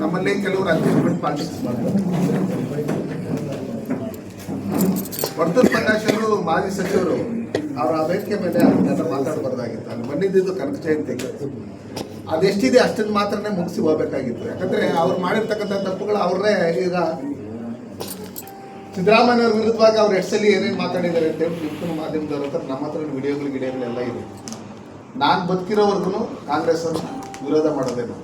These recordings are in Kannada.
ನಮ್ಮಲ್ಲಿ ಕೆಲವರು ಅಡ್ಜಸ್ಟ್ಮೆಂಟ್ ಪಾಲಿಸ್ತಾರೆ ವರ್ತನ್ ಪ್ರಕಾಶ್ ಅವರು ಮಾಜಿ ಸಚಿವರು, ಅವರ ವೇದಿಕೆ ಮೇಲೆ ಅದನ್ನೆಲ್ಲ ಮಾತಾಡಬಾರ್ದಾಗಿತ್ತು. ಅಲ್ಲಿ ಬಂದಿದ್ದು ಕನಕ ಜಯಂತಿಗೆ ಅದೆಷ್ಟಿದೆ ಅಷ್ಟನ್ನು ಮಾತ್ರನೇ ಮುಗಿಸಿ ಹೋಗ್ಬೇಕಾಗಿತ್ತು. ಯಾಕಂದ್ರೆ ಅವ್ರು ಮಾಡಿರ್ತಕ್ಕಂಥ ತಪ್ಪುಗಳು ಅವ್ರನ್ನೇ ಈಗ ಸಿದ್ದರಾಮಯ್ಯವ್ರ ವಿರುದ್ಧವಾಗಿ ಅವ್ರು ಎಷ್ಟು ಸಲ ಏನೇನು ಮಾತಾಡಿದ್ದಾರೆ ಅಂತ ಹೇಳಿ ನಿಮ್ಮ ಮಾಧ್ಯಮದವ್ರ ಹತ್ರ ನಮ್ಮ ಹತ್ರ ವಿಡಿಯೋಗಳು ಗಿಡಿಯೋಗಳೆಲ್ಲ ಇದೆ. ನಾನು ಬದುಕಿರೋವರೆಗೂ ಕಾಂಗ್ರೆಸ್ ವಿರೋಧ ಮಾಡೋದೇನು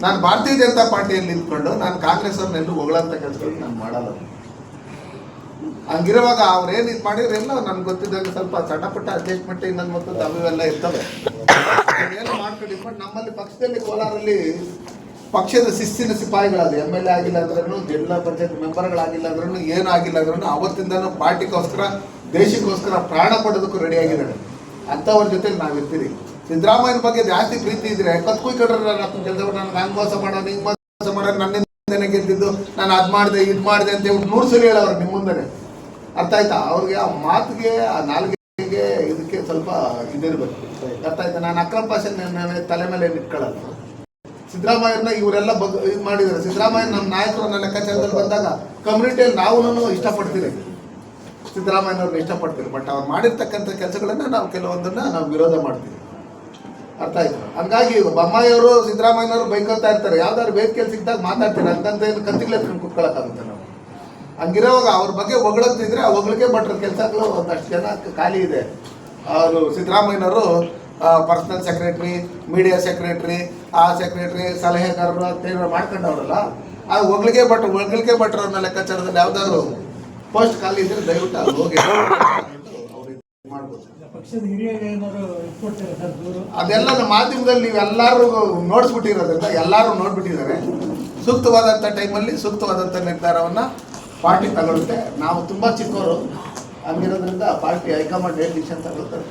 ನಾನು ಭಾರತೀಯ ಜನತಾ ಪಾರ್ಟಿಯಲ್ಲಿ ನಿಂತ್ಕೊಂಡು ನಾನು ಕಾಂಗ್ರೆಸ್ ಅವ್ರನ್ನೆಲ್ಲರೂ ಹೊಗಳಂತ ಕೆಲಸಗಳು ನಾನು ಮಾಡಲ್ಲ. ಹಂಗಿರುವಾಗ ಅವ್ರೇನು ಇದು ಮಾಡಿದ್ರೆ ಎಲ್ಲ ನನ್ಗೆ ಗೊತ್ತಿದ್ದಂಗೆ ಸ್ವಲ್ಪ ಸಣ್ಣ ಪುಟ್ಟ ಅಡ್ಜಸ್ಟ್ಮೆಂಟ್ ಇನ್ನೊಂದು ಮತ್ತೊಂದು ಅವೆಲ್ಲ ಇರ್ತವೆ. ಏನು ಮಾಡ್ಕೊಂಡು ಬಟ್ ನಮ್ಮಲ್ಲಿ ಪಕ್ಷದಲ್ಲಿ ಕೋಲಾರಲ್ಲಿ ಪಕ್ಷದ ಶಿಸ್ತಿನ ಸಿಪಾಯಿಗಳಾದ ಎಂ ಎಲ್ ಎ ಆಗಿಲ್ಲ ಅಂದ್ರೂ ಜಿಲ್ಲಾ ಪಂಚಾಯತ್ ಮೆಂಬರ್ಗಳಾಗಿಲ್ಲ ಅಂದ್ರೂ ಏನು ಆಗಿಲ್ಲ ಅಂದ್ರೂ ಅವತ್ತಿಂದನೂ ಪಾರ್ಟಿಗೋಸ್ಕರ, ದೇಶಕ್ಕೋಸ್ಕರ ಪ್ರಾಣ ಪಡೋದಕ್ಕೂ ರೆಡಿ ಆಗಿದ್ದಾರೆ. ಅಂಥವ್ರ ಜೊತೆ ನಾವಿರ್ತೀರಿ ಸಿದ್ದರಾಮಯ್ಯನ ಬಗ್ಗೆ ಜಾಸ್ತಿ ಪ್ರೀತಿ ಇದ್ರೆ ಕತ್ಕುಯ್ಕೊಂಡ್ರೆ ನನ್ನ ಕೆಲಸ ನನಗೆ ಹಂಗೆ ಮೋಸ ಮಾಡೋ ಹಿಂಗೆ ಮೋಸ ಮಾಡೋಣ ನನ್ನಿಂದನೇ ಗೆದ್ದಿದ್ದು, ನಾನು ಅದು ಮಾಡಿದೆ, ಇದು ಮಾಡಿದೆ ಅಂತ ಹೇಳ್ಬಿಟ್ಟು ನೂರು ಸಲ ಹೇಳೋರು ನಿಮ್ಮ ಮುಂದೆ ಅರ್ಥ ಆಯ್ತಾ? ಅವ್ರಿಗೆ ಆ ಮಾತಿಗೆ, ಆ ನಾಲ್ಗೆಗೆ ಇದಕ್ಕೆ ಸ್ವಲ್ಪ ಇದಿರ್ಬೇಕು. ಅರ್ಥ ಆಯ್ತಾ? ನಾನು ಅಕ್ರಮ ಪಾಷನ್ ತಲೆ ಮೇಲೆ ಇಟ್ಕೊಳ್ಳಲ್ಲ ಸಿದ್ದರಾಮಯ್ಯನ ಇವರೆಲ್ಲ ಬಗ್, ಇದು ಮಾಡಿದ್ದಾರೆ ಸಿದ್ದರಾಮಯ್ಯ ನಮ್ಮ ನಾಯಕರು ನನ್ನ ಲೆಕ್ಕಾಚಾರದಲ್ಲಿ ಬಂದಾಗ ಕಮ್ಯುನಿಟಿಯಲ್ಲಿ ನಾವು ಇಷ್ಟಪಡ್ತೀರಿ ಸಿದ್ದರಾಮಯ್ಯನವ್ರನ್ನ ಇಷ್ಟಪಡ್ತೀರಿ ಬಟ್ ಅವ್ರು ಮಾಡಿರ್ತಕ್ಕಂಥ ಕೆಲಸಗಳನ್ನ ನಾವು ಕೆಲವೊಂದನ್ನ ನಾವು ವಿರೋಧ ಮಾಡ್ತೀವಿ. ಅರ್ಥ ಆಯ್ತು. ಹಂಗಾಗಿ ಬೊಮ್ಮಾಯಿಯವರು, ಸಿದ್ದರಾಮಯ್ಯನವರು ಬೈಕೊಳ್ತಾ ಇರ್ತಾರೆ. ಯಾವ್ದಾದ್ರು ವೇದಿಕೆಯಲ್ಲಿ ಸಿಕ್ಕಿದಾಗ ಮಾತಾಡ್ತಾರೆ? ಅಂತಂತ ಏನು ಕತ್ತಿಗ್ಲೆ ಕುತ್ಕೊಳಕ್ಕಾಗುತ್ತೆ ನಾವು. ಹಂಗಿರೋವಾಗ ಅವ್ರ ಬಗ್ಗೆ ಹೊಗಳಂತಿದ್ರೆ ಆ ಹೊಗಳಿಕೆ ಭಟ್ರ ಕೆಲಸಗಳು ಒಂದಷ್ಟು ಜನ ಖಾಲಿ ಇದೆ. ಅವರು ಸಿದ್ದರಾಮಯ್ಯನವರು ಪರ್ಸನಲ್ ಸೆಕ್ರೆಟ್ರಿ ಮೀಡಿಯಾ ಸೆಕ್ರೆಟ್ರಿ ಆ ಸೆಕ್ರೆಟ್ರಿ ಸಲಹೆಗಾರರು ಅಂತ ಮಾಡ್ಕೊಂಡವ್ರಲ್ಲ, ಆ ಹೊಗಳಿಕೆ ಭಟ್ರು ಹೊಗಳಿಕೆ ಅವ್ರನ್ನ ಲೆಕ್ಕಾಚಾರದಲ್ಲಿ ಯಾವ್ದಾದ್ರು ಪೋಸ್ಟ್ ಖಾಲಿ ಇದ್ರೆ ದಯವಿಟ್ಟು ಅಲ್ಲಿ ಹೋಗಿ. ಅದೆಲ್ಲ ಮಾಧ್ಯಮದಲ್ಲಿ ನೀವೆಲ್ಲರೂ ನೋಡಿಸ್ಬಿಟ್ಟಿರೋದ್ರಿಂದ ಎಲ್ಲರೂ ನೋಡ್ಬಿಟ್ಟಿದ್ದಾರೆ. ಸೂಕ್ತವಾದಂಥ ಟೈಮಲ್ಲಿ ಸೂಕ್ತವಾದಂಥ ನಿರ್ಧಾರವನ್ನ ಪಾರ್ಟಿ ತಗೊಳುತ್ತೆ ನಾವು ತುಂಬಾ ಚಿಕ್ಕವರು. ಹಂಗಿರೋದ್ರಿಂದ ಪಾರ್ಟಿ ಹೈಕಮಾಂಡ್ ಏನು ಡಿಸಿಷನ್ ತಗೊಳ್ತಾರೆ.